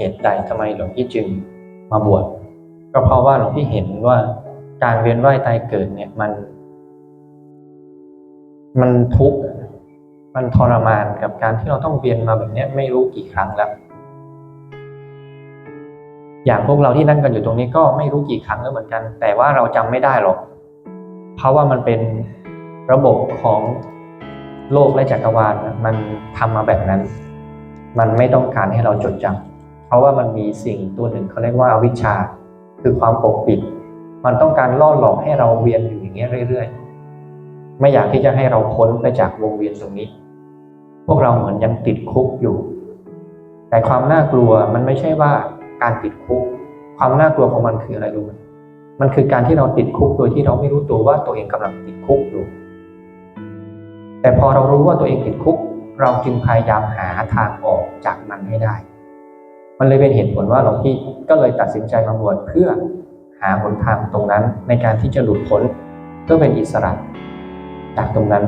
เหตุใดทำไมหลวงพี่จึงมาบวชก็เพราะว่าหลวงพี่เห็นว่าการเวียนว่ายตายเกิดเนี่ยมัน มันทุกข์มันทรมานกับการที่เราต้องเวียนมาแบบนี้ไม่รู้กี่ครั้งแล้ว อย่างพวกเราที่นั่งกันอยู่ตรงนี้ก็ไม่รู้กี่ครั้งแล้วเหมือนกัน แต่ว่าเราจำไม่ได้หรอก เพราะว่ามันเป็นระบบของโลกและจักรวาลมันทำมาแบบนั้น มันไม่ต้องการให้เราจดจำ เพราะว่ามันมีสิ่งตัวหนึ่งเขาเรียกว่าอวิชชา คือความปกปิด มันต้องการล่อหลอกให้เราเวียนอยู่อย่างเงี้ยเรื่อย ๆ ไม่อยากที่จะให้เราพ้นไปจากวงเวียนตรงนี้ พวกเราเหมือนยังติดคุกอยู่ แต่ความน่ากลัวมันไม่ใช่ว่าการติดคุก ความน่ากลัวของมันคืออะไรรู้ไหมมันคือการที่เราติดคุกโดยที่เราไม่รู้ตัวว่าตัวเองกำลังติดคุกอยู่ แต่พอเรารู้ว่าตัวเองติดคุก เราจึงพยายามหาทางออกจากมันให้ได้ มันเลยเป็นเหตุผลว่าหลวงพี่ก็เลยตัดสินใจมาบวชเพื่อหาหนทางตรงนั้นในการที่จะหลุดพ้นเพื่อเป็นอิสระจากตรงนั้น